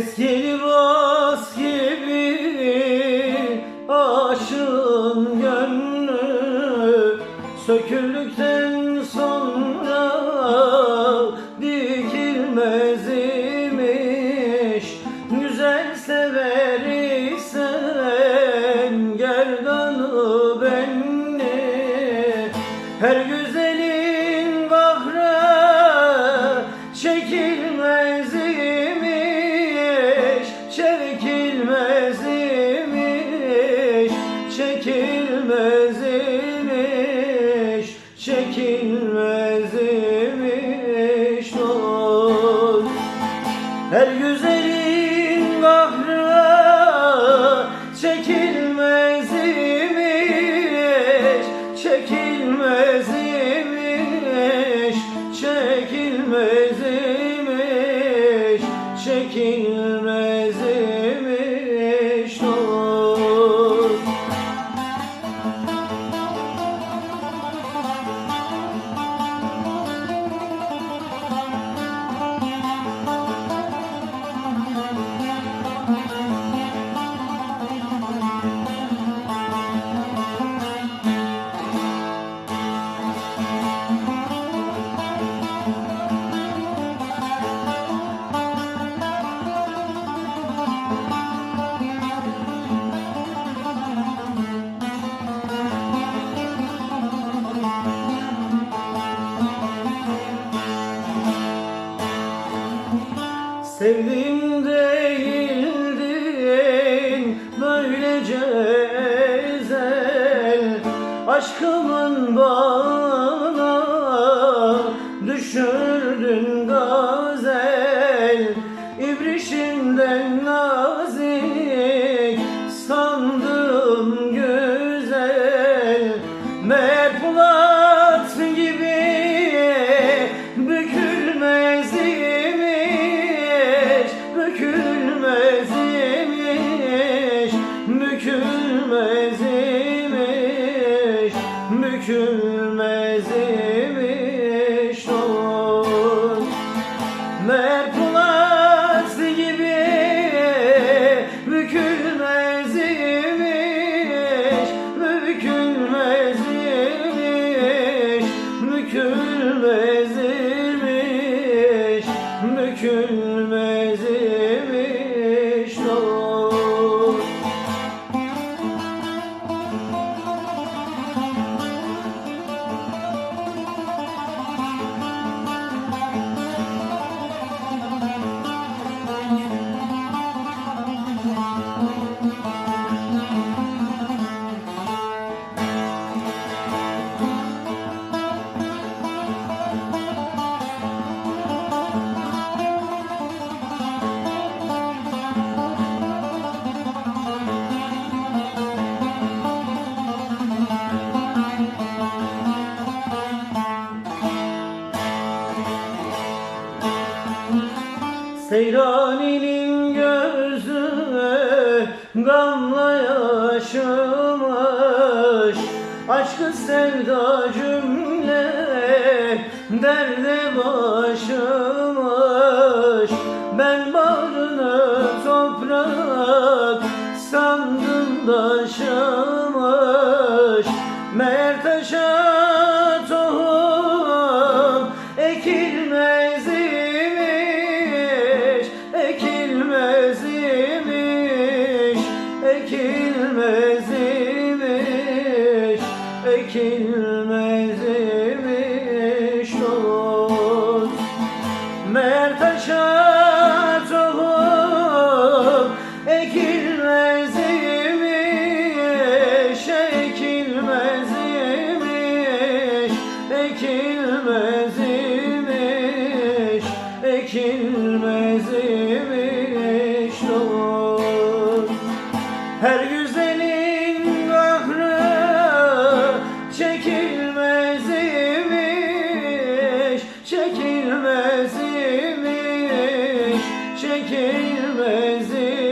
Eski libas gibi aşığın gönlü Söküldükten sonra dikilmez imiş. Güzel sever isen gerdanı benli Her güzelin kahrı çekilmez Her güzelin kahrı çekilmez Sevdiğim değildin böylece ezel. Aşkımın bağına düşürdün gazel. İbrişinden nazik sandım güzel. Meğer gibi bükülmez Bükülmez imiş dost Meğer Seyraninin gözü gamla yaşamış. Aşkı sevda cümle derde başımış. Ben bağrını toprak sandım daşımış Meğer taşa Ekilmez imiş Ekilmez imiş dost Meğer taşa tohum ekilmez imiş Ekilmez imiş Ekilmez Her bilmezim